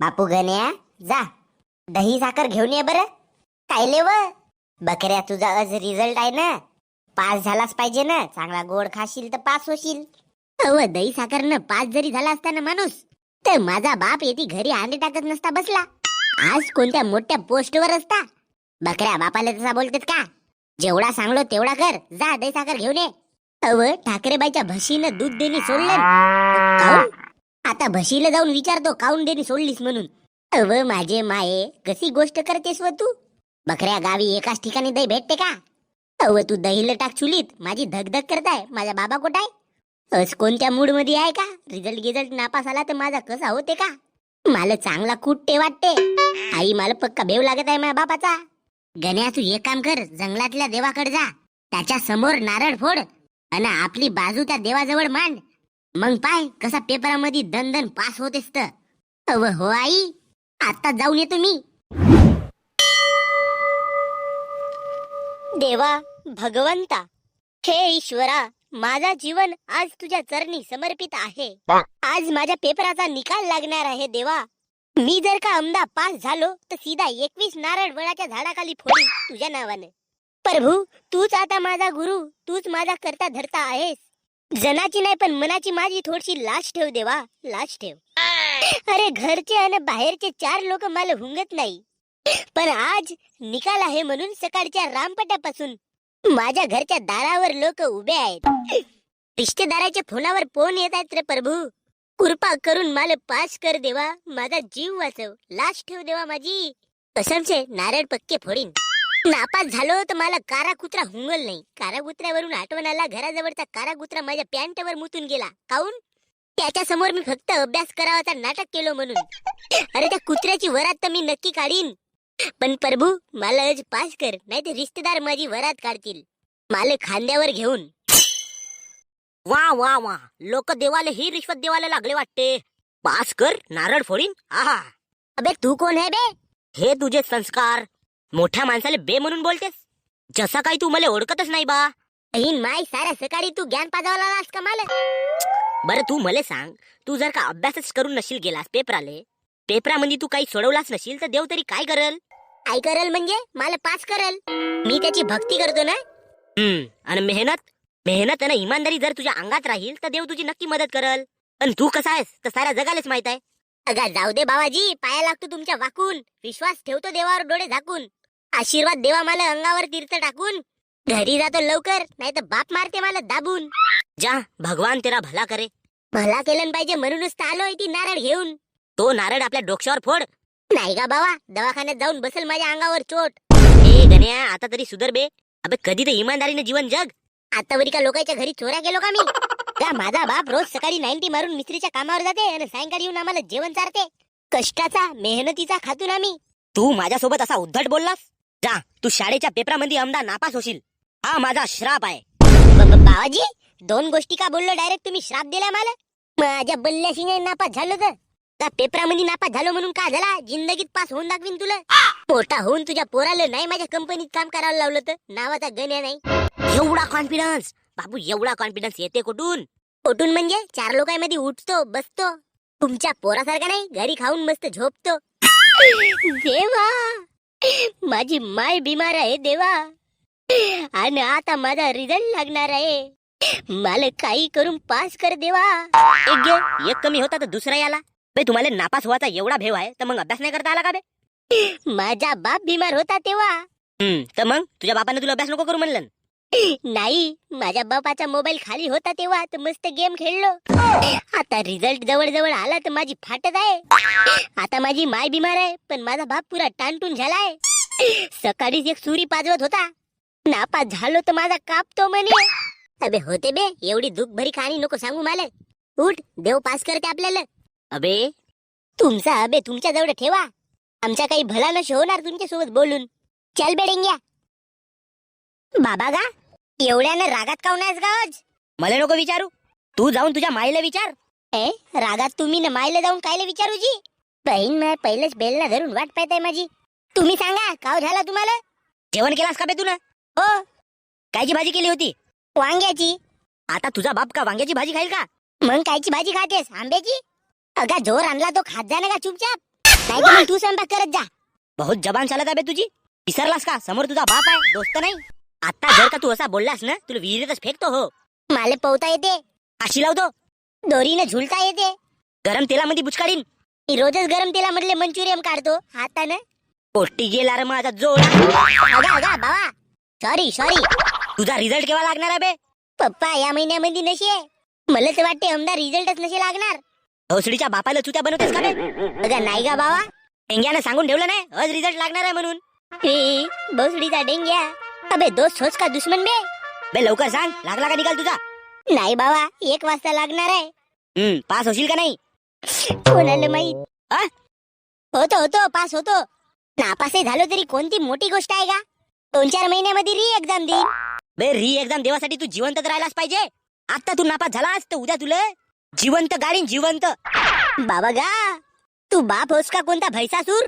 बापू गण्या जा. दही साखर घेऊन ये बरं. काय व? बकऱ्या तुझा आज रिझल्ट आहे ना. पास झालाच पाहिजे ना. चांगला गोड खाशील तर पास होशील. अव दही साखर न पास जरी झाला असता ना माणूस तर माझा बाप येते घरी अंडे टाकत नसता बसला. आज कोणत्या मोठ्या पोस्टवर असता? बकऱ्या बापाला तसा बोलतात का? जेवढा सांगलो तेवढा कर. जा दही साखर घेऊन ये. अव ठाकरेबाईच्या म्हशीनं दूध देणे सोडलं. आता भशीला जाऊन विचारतो काऊन देणी सोडलीस म्हणून? अव माझे माये कशी गोष्ट करतेस व तू? बकऱ्या गावी एकाच ठिकाणी दही भेटते का? अव तू दहीला टाक चुलीत माझी धगधग करताय माझा बाबा कुठं अस कोणत्या मूडमध्ये आहे का? रिझल्ट गिझल्ट नापास आला तर माझा कसा होते का? मला चांगला कुट्टे वाटते? आई मला पक्का भेव लागत आहे माझ्या बापाचा. गण्या तू एक काम कर जंगलातल्या देवाकडे जा. त्याच्यासमोर नारळ फोड. आणि आपली बाजू त्या देवाजवळ मांड. मग पाय कसा पेपरामध्ये दन दन पास होत असत. अव हो आई आता जाऊन येतो मी. देवा भगवंता हे ईश्वरा माझा जीवन आज तुझ्या चरणी समर्पित आहे. आज माझ्या पेपराचा निकाल लागणार आहे देवा. मी जर का अमदा पास झालो तर सीधा एकवीस नारळ वडाच्या झाडाखाली फोडी तुझ्या नावाने. प्रभू तूच आता माझा गुरु तूच माझा करता धरता आहेस. जनाची नाही पण मनाची माझी थोडीशी लाज ठेव देवा लाज ठेव. अरे घरचे आणि बाहेरचे चार लोक मला हुंगत नाही. पण आज निकाल आहे म्हणून सकाळच्या रामपटापासून माझ्या घरच्या दारावर लोक उभे आहेत. रिश्तेदाराच्या फोनावर फोन येत आहेत रे प्रभू. कृपा करून मला पास कर देवा माझा जीव वाचव लाश ठेव देवा माझी. कसमचे नारळ पक्के फोडीन. नापास झालो तर मला कारा कुत्रा हुंगल नाही. कारा कुत्र्यावरून आठवण आला घराजवळचा कारा कुत्रा माझ्या पॅन्टवर मुतून गेला. काऊन? त्याच्यासमोर मी फक्त अभ्यास करावाचा नाटक केलो म्हणून. अरे त्या कुत्र्याची वरात तर मी नक्की काढीन. पण प्रभू मला आज पास कर नाही तर रिश्तेदार माझी वरात काढतील. मला खांद्यावर घेऊन. वा वा वा. लोक देवाला ही रिश्वत देवाला लागले वाटते. पास कर नारळ फोडीन. आहा. अबे तू कोण आहे बे? हे तुझे संस्कार. मोठ्या माणसाला बे म्हणून बोलतेस? जसा काही तू मला ओळखतच नाही बा. माय साऱ्या सकाळी तू ज्ञान पाजावला का मला? बरं तू मला सांग तू जर का अभ्यासच करून नशील गेलास पेपराले पेपरामध्ये तू काही सोडवलाच नशील तर देव तरी काय करल? काय करल म्हणजे? मला पास करल. मी त्याची भक्ती करतो ना? हम्म आणि मेहनत? मेहनत आणि इमानदारी जर तुझ्या अंगात राहील तर देव तुझी नक्की मदत करल. पण तू कसा आहेस तर साऱ्या जगालाच माहीत आहे. अगा जाऊ दे बाबाजी पाया लागतो तुमच्या वाकून. विश्वास ठेवतो देवावर डोळे झाकून. आशीर्वाद देवा मला अंगावर तीर्थ टाकून. घरी जातो लवकर नाही तर बाप मारते मला दाबून. जा भगवान तेरा भला करे. भला केलं पाहिजे म्हणूनच तर आलोय ती नारळ घेऊन. तो नारळ आपल्या डोक्यावर फोड. नाही का बाबा दवाखान्यात जाऊन बसेल माझ्या अंगावर चोट. ए गण्या आता तरी सुधर बे. अबे कधी तर इमानदारीने जीवन जग. आतावरी का लोकांच्या घरी चोऱ्या गेलो का मी? का माझा बाप रोज सकाळी नाईन्टी मारून मिस्त्रीच्या कामावर जाते आणि सायंकाळी येऊन आम्हाला जेवण चारते. कष्टाचा मेहनतीचा खातून आम्ही. तू माझ्यासोबत असा उद्धट बोललास? जा तू शाळेच्या पेपरामध्ये आमदा नापास होशील. हा माझा श्राप आहे. बाबाजी दोन गोष्टी का बोललो डायरेक्ट तुम्ही श्राप दिला मला? माझ्या बल्ल्याशी नाही नापास झालो तर. त्या पेपरामध्ये नापास झालो म्हणून का झाला? जिंदगीत पास होऊन दाखवीन तुला. मोठा होऊन तुझ्या पोराला नाही माझ्या कंपनीत काम करायला लावलं तर. नावाचा गण्या नाही. एवढा कॉन्फिडन्स बाबू एवढा कॉन्फिडन्स येते कुठून? कुठून म्हणजे? चार लोकांमध्ये उठतो बसतो. तुमच्या पोरासारखा नाही घरी खाऊन मस्त झोपतो. देवा! माझी माय बिमार आहे देवा. आणि आता माझा रिझल्ट लागणार आहे. मला काही करून पास कर देवा. एक घे एक कमी होता तर दुसरा याला. बे तुम्हाला नापास व्हायचा एवढा भेव आहे तर मग अभ्यास नाही करता आला का बे? माझा बाप बिमार होता तेव्हा. हम्म तर मग तुझ्या बापाने तुला अभ्यास नको करू म्हणलं. नाही माझ्या बापाचा मोबाईल खाली होता तेव्हा तर मस्त गेम खेळलो. आता रिझल्ट जवळ जवळ आला तर माझी फाटत आहे. आता माझी माय बिमार आहे पण माझा बाप पुरा टांटून झालाय. सकाळीच एक सुरी पाजवत होता. नापास झालो तर माझा कापतो म्हणे. अबे होते बे एवढी दुख भरी कहाणी नको सांगू मला. उठ देव पास करते आपल्याला. अबे तुमचा अबे तुमच्या जवळ ठेवा. आमच्या काही भला नश होणार तुमच्यासोबत बोलून. चल बेडेंग्या. बाबा गा एवढ्यानं रागात काऊन आहेस का मला नको विचारू. तू जाऊन तुझ्या माईला विचार. ए रागात तुम्ही न मायला जाऊन कायले विचारू जी? बहीण मी पहिलेच बेलला धरून वाट पाहताय माझी. तुम्ही सांगा काव झाला तुम्हाला? जेवण केलास का बे तुला हो. कायची भाजी केली होती? वांग्याची. आता तुझा बाप का वांग्याची भाजी खाईल का? मग कायची भाजी खातेस आंब्याची? अगा जोर आणला तो खात जा ना का चुपचाप. नाही तर मग तू स्वयंपाक करत जा. बहुत जबान चालत आहे बे तुझी. विसरलास का? समोर तुझा बाप आहे दोस्त नाही. आता जर का तू असा बोललास ना तुला विहिरीतच फेकतो हो. मला पोहता येते. फाशी लावतो. दोरीनं झुलता येते. गरम तेलामध्ये बुचकाडीन. मी रोजच गरम तेलामधले मंचुरियन काढतो. हातानं पोट्टी गेला रे माझा जोडा. अगा अगा बाबा सॉरी सॉरी तुझा रिझल्ट केव्हा लागणार आहे बे? पप्पा या महिन्यामध्ये नशे मला तर वाटते आमदार रिझल्टच नसे लागणार. भोसडीच्या बापाला चुत्या बनवतेस का बे? अगं नाही का बाबा डेंग्यानं सांगून ठेवलं नाही आज रिझल्ट लागणार आहे म्हणून. ए, भोसडीचा डेंग्या. अबे दोस्त होच का दुश्मन बे? बे लवकर सांग. लागला का निकाल तुझा? नाही बाबा एक वाजता लागणार आहे. हम्म पास होशील का नाही? कोणाला माहीत? आ? होतो होतो पास होतो. नापासही झालो तरी कोणती मोठी गोष्ट आहे का? दोन चार महिन्यामध्ये री एक्झाम देईन. बे री एक्झाम देवासाठी तू जिवंत तर राहिलाच पाहिजे. आता तू नापास झालास तर उद्या तुला जिवंत गाडीन जिवंत. बाबा गा तू बाप होस का कोणता भैसासूर?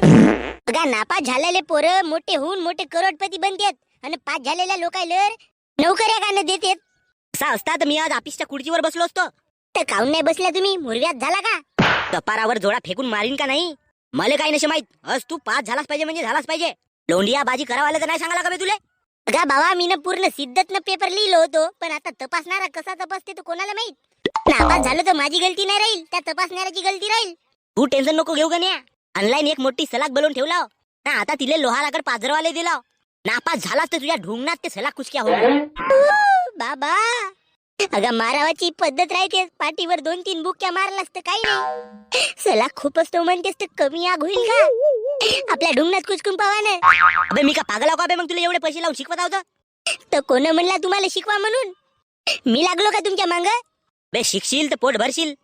गा नापास झालेले पोरं मोठे होऊन मोठे करोडपती बनतात. आणि पास झालेल्या लोकांना नोकऱ्या का न देतात? असा असता तर मी आज ऑफिसच्या खुर्चीवर बसलो असतो. तर काऊन नाही बसल्या तुम्ही? मुरव्यात झाला का? कपारावर जोडा फेकून मारीन का नाही? मला काही नसे माहीत? आज तू पास झालाच पाहिजे म्हणजे झालाच पाहिजे. लोंडिया बाजी करावाला तर नाही सांगायला का तुले? गा बाबा मी पूर्ण सिद्धतनं पेपर लिहिलो होतो पण आता तपासणारा कसा तपासते तो कोणाला माहीत? नापास झालो तर माझी गलती नाही राहील त्या तपासणाऱ्याची गलती राहील. तू टेन्शन नको घेऊ गण्या. ऑनलाईन एक मोठी सलाक बनवून ठेवला ना आता तिले लोहाराकडे पाजरवाले दिला नापास झालास तर तुझ्या ढुंगणात ते सला कुसक्या हो बाबा अगं मारावाची पद्धत राहते. पाठीवर दोन तीन बुक्या मारलास तर काही नाही. सला खूप असतो म्हणतेस तर कमी आग होईल का? आपल्या ढुंगणात कुचकून पावा ना अबे मी का पागला का बे? मग तुला एवढे पैसे लावून शिकवत आहोत तर. कोण म्हणला तुम्हाला शिकवा म्हणून? मी लागलो का तुमच्या मांग? बे शिकशील तर पोट भरशील.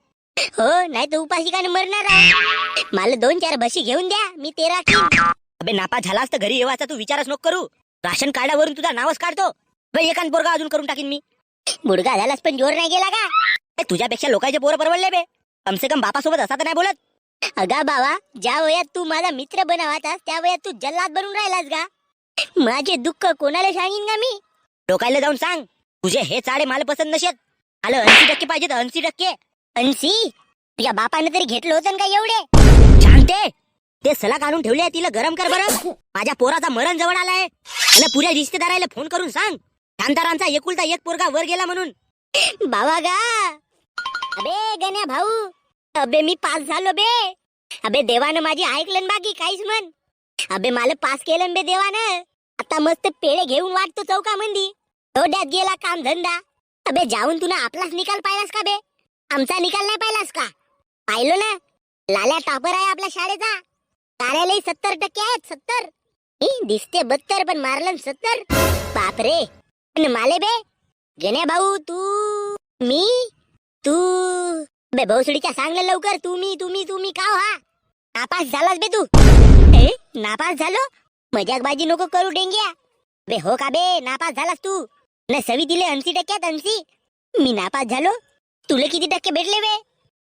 हो नाही तर उपाशिकाने मरणार आहे. मला दोन चार बशी घेऊन द्या मी तेरा अबे नापास झालास तर घरी येवाचा तू विचारच नको करू. राशन कार्डावरून तुझा नावच काढतो. बे एकान पोरगा अजून करून टाकीन मी. बुडगा झालास पण जोर नाही गेला का? ए, तुझ्यापेक्षा लोकांचे पोरं परवडले बे. कमसे कम बापासोबत असा तर नाही बोलत. अगा बाबा ज्या वयात तू माझा मित्र बनवातास त्या वयात तू जल्लाद बनून राहिलास का? माझे दुःख कोणाला सांगीन का मी? लोकायला जाऊन सांग. तुझे हे चाडे मला पसंत नशेत आलं ऐंशी टक्के पाहिजे तर ऐंशी टक्के. अंशी तुझ्या बापाने तरी घेतलं होतं ना का एवढे? शांते ते सलाक आणून ठेवले आहे, तिला गरम कर बरं. माझ्या पोराचा मरण जवळ आलाय. आणि पुऱ्या रिश्तेदाराला फोन करून सांग. शांतारांचा एकुलता एक पोरगा वर गेला म्हणून. बाबा गा. अबे गण्या भाऊ. अबे मी पास झालो बे. अबे देवानं माझी ऐकलं बाकी काहीच म्हण. अबे मला पास केलं बे देवानं. आता मस्त पेळे घेऊन वाटतो चौकामंदी. थोड्यात गेला काम धंदा. अबे जाऊन तुला आपलाच निकाल पाहिलास का बे? आमचा निकाल नाही पाहिलास का? पाहिलो ना. लाल्या टॉपर आहे आपल्या शाळेचा. कार्यालय सत्तर टक्के आहेत सत्तर. दिसते बत्तर पण मारलं सत्तर. बापरे. पण माले बे. गण्या भाऊ तू. मी? तू. बे भोसडीच्या सांगलं लवकर. तुम्ही तुम्ही तुम्ही का हा. नापास झालास बे तू. ए नापास झालो? मजाकबाजी नको करू डेंग्या. बे हो का बे? नापास झालास तू. न सवी दिले ऐंशी टक्क्यात ऐंशी. मी नापास झालो? तुले किती टक्के भेटले बे?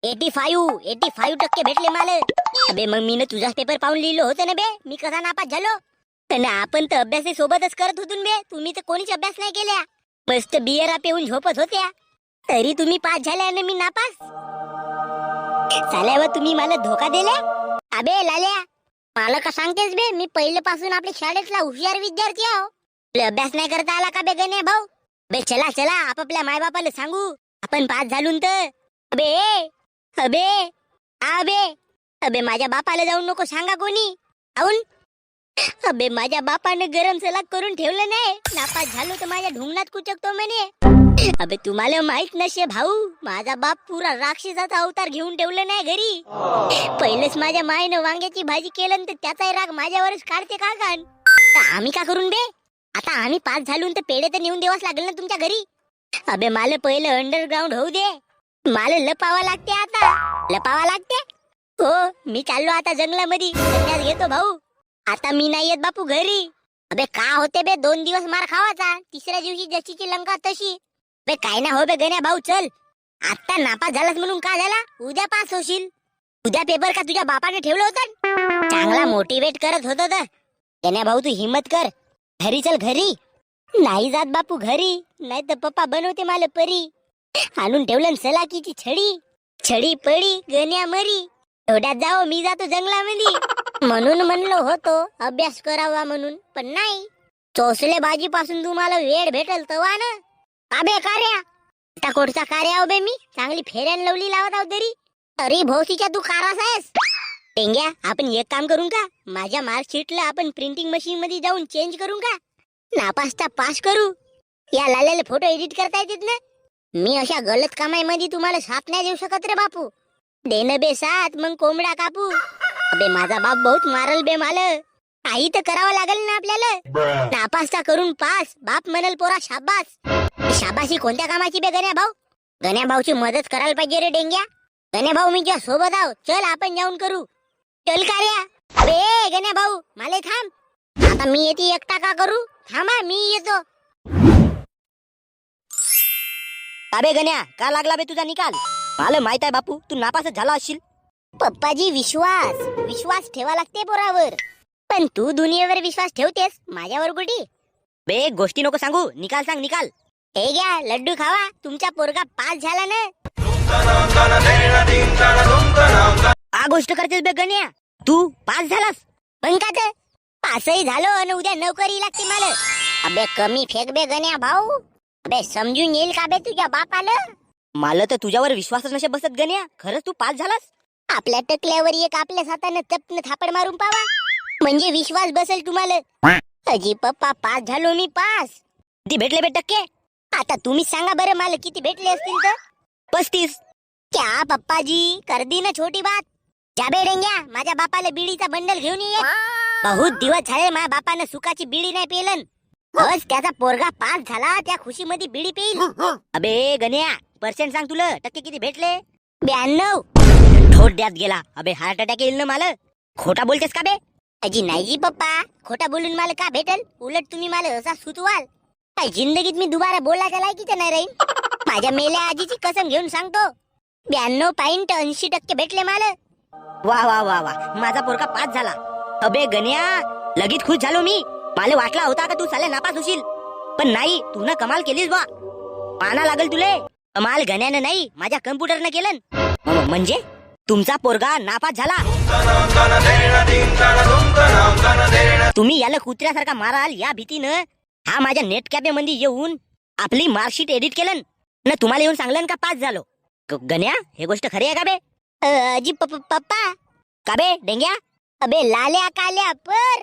एटी फाईव्ह एटी फाईव्ह टक्के भेटले मला. अबे मग मी ना तुझाच पेपर पाहून लिहिलो होतं ना बे. मी कसा नापास झालो? पण आपण तर अभ्यास सोबतच करत होतो बे. तुम्ही तर कोणीच अभ्यास नाही केल्या. मस्त बियरा पिऊन झोपत होत्या. तरी तुम्ही पास झाल्या ना मी नापास. चाल्यावर तुम्ही मला धोका दिला? अबे लाल्या मला का सांगतेस बे? मी पहिल्यापासून आपल्या शाळेतला हुशार विद्यार्थी आहो. तुला अभ्यास नाही करता आला का बे गणे भाऊ? बे चला चला आपापल्या मायबापाला सांगू. आपण पास झालून तर. अबे अबे अबे. अबे माझ्या बापाला जाऊन नको सांगा कोणी. आऊन. अबे माझ्या बापाने गरम सलाद करून ठेवलं नाही. नापास झालो तर माझ्या ढुंगणात कुचकतो म्हणे. अबे तुम्हाला माहीत नसे भाऊ माझा बाप पुरा राक्षसाचा अवतार घेऊन ठेवलं नाही घरी. पहिलेच माझ्या मायनं वांग्याची भाजी केलं तर त्याचाही राग माझ्यावरच काढते का कान तर आम्ही का करून बे? आता आम्ही पास झालून तर पेढे तर नेऊन देवाच लागेल ना तुमच्या घरी. अबे मला पहिलं अंडरग्राऊंड होऊ दे. मला लपावा लागते आता. लपावा लागते? हो मी चाललो आता जंगलामध्ये. संन्यास घेतो भाऊ. आता मी नाही येत बापू घरी. अबे का होते बे दोन दिवस मार खावाचा. तिसऱ्या दिवशी जशीची लंका तशी. बे काय ना हो बे गण्या भाऊ चल. आता नापास झालास म्हणून का झाला? उद्या पास होशील. उद्या पेपर का तुझ्या बापाने ठेवलं होतं? चांगला मोटिवेट करत होत गण्या भाऊ तू हिम्मत कर. घरी चल घरी. नाही जात बापू घरी. नाही तर पप्पा बनवते मला परी. आणून ठेवलं सलाकीची छडी. छडी पडी गण्या मरी. एवढ्यात जाओ मी जातो जंगलामध्ये. म्हणून म्हणलो होतो अभ्यास करावा म्हणून. पण नाही. चोसले भाजी पासून तुम्हाला वेळ भेटल तवा ना. अबे कार्या. त्या कोटचा कार्या उभे मी. चांगली फेऱ्यान लवली लावत आहोत तरी. अरे भोवतीच्या तू कारास आहेस. टेंग्या आपण एक काम करू का? माझ्या मार्कशीटला आपण प्रिंटिंग मशीन मध्ये जाऊन चेंज करून का? नापासचा पास करू. या लाल्याला फोटो एडिट करता येतात ना? मी अशा गलत कामामध्ये तुम्हाला साथ नाही देऊ शकत रे बापू. देन बे सात मग कोंबडा कापू. अबे माझा बाप बहुत मारल बे माल. काही तर करावं लागेल ना आपल्याला. Bruh. नापासचा करून पास. बाप म्हणल पोरा शाबास. शाबाशी कोणत्या कामाची बे गण्या भाऊ? गण्या भाऊची मदत करायला पाहिजे रे डेंग्या. गण्या भाऊ मी तुझ्या सोबत आहो. चल आपण जाऊन करू. चल कार्या बे गण्या भाऊ माले थांब. आता मी येते एकटा का करू? थांबा मी येतो. अबे गण्या का लागला बे तुझा निकाल? मला माहीत आहे बापू तू नापासच झाला असशील. पप्पाजी विश्वास. विश्वास ठेवा लागते पोरावर. पण तू दुनियेवर विश्वास ठेवतेस माझ्यावर कुठे बे गोष्टी नको सांगू. निकाल सांग निकाल. हे घ्या लड्डू खावा. तुमचा पोरगा पास झाला ना. आ गोष्ट करतेस बे गण्या. तू पास झालास. मग का पासही झालो आणि उद्या नोकरी लागते मला. अबे कमी फेक बे गण्या भाऊ. अबे समजून येईल का बे तुझ्या बापाला? मला तर तुझ्यावर विश्वासच नसे बसत गण्या. खरंच तू पास झालास? आपल्या टकल्यावर एक आपल्या हातानं चपन थापड मारून पावा. म्हणजे विश्वास बसेल तुम्हाला. अजी पप्पा पास झालो मी पास. किती भेटले बे टक्के? आता तुम्हीच सांगा बरं मला किती भेटले असतील तर? पस्तीस. क्या पप्पाजी कर दी ना छोटी बात. जाबे डेंग्या माझ्या बापाला बिडीचा बंडल घेऊन ये. बहुत दिवस झाले माझ्या बापानं सुखाची बिडी नाही पेलन. बस त्याचा पोरगा पास झाला त्या खुशीमध्ये बिडी पेईल. अबे गण्या पर्सेंट सांग तुला. टक्के किती भेटले? ब्याण्णव. ठोट द्यात गेला. अबे हार्ट अटॅक येईल ना मला खोटा बोलतेस का बे? अजी नाही जी पप्पा. खोटा बोलून मला का भेटल? उलट तुम्ही मला असा सुचवाल काय जिंदगीत मी दुबारा बोलायच्या लायकीचं नाही राहीन माझ्या मेल्या आजीची कसम घेऊन सांगतो. ब्याण्णव पॉइंट ऐंशी टक्के भेटले मला वा वा वा वा. माझा पोरका पास झाला. अबे गण्या लगेच खुश झालो मी. मला वाटला होता का तू साले नापास होशील. पण नाही तू न कमाल केलीस बा. माना लागल तुले. कमाल गण्यानं नाही माझ्या कम्प्युटरनं केलं म्हणजे? तुमचा पोरगा नापास झाला. तुम्ही याला कुत्र्यासारखा माराल या भीतीनं? हा माझ्या नेट कॅफे मध्ये येऊन आपली मार्कशीट एडिट केलं न. तुम्हाला येऊन सांगलं का पास झालो? गण्या हे गोष्ट खरी आहे का बे? अजी पप्पा. का बे डेंग्या? अबे लाल्या काल्या पर.